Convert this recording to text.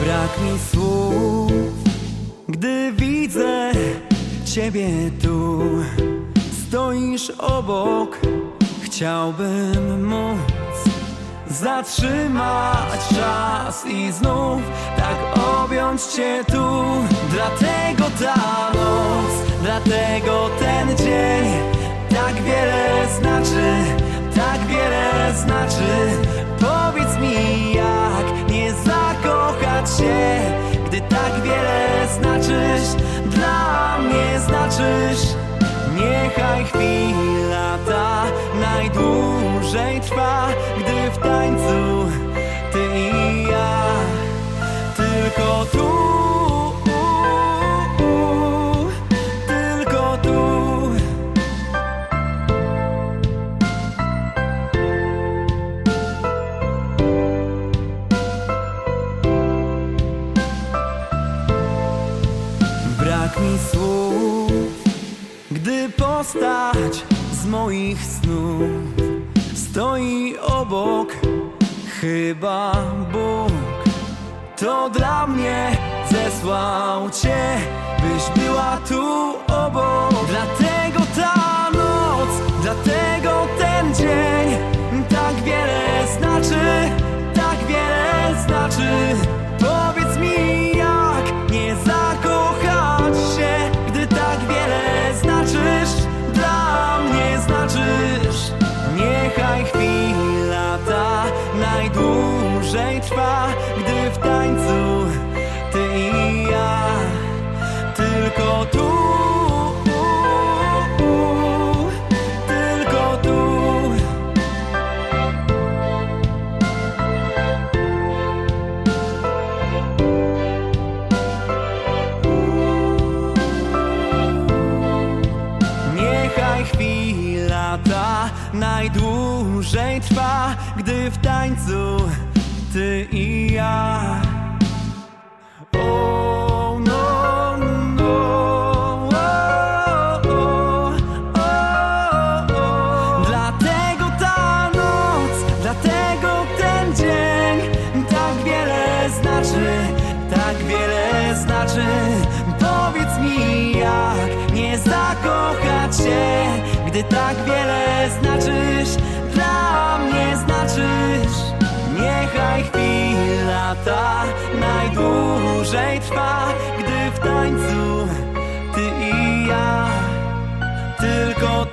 Brak mi słów, gdy widzę Ciebie tu. Stoisz obok, chciałbym móc Zatrzymać czas i znów tak objąć Cię tu. Dlatego ta noc, dlatego ten dzień Tak wiele znaczy, tak wiele znaczy się Gdy tak wiele znaczysz, dla mnie znaczysz. Niechaj chwila ta najdłużej trwa, gdy w tańcu mi słów, gdy postać z moich snów stoi obok, chyba Bóg to dla mnie zesłał Cię, byś była tu obok. Chwila ta najdłużej trwa, gdy najdłużej trwa, gdy w tańcu ty i ja. O, no, no. Dlatego ta noc, dlatego ten dzień tak wiele znaczy, tak wiele znaczy. Powiedz mi, jak nie zakochać się, gdy tak wiele znaczysz, trwa, gdy w tańcu ty i ja. Tylko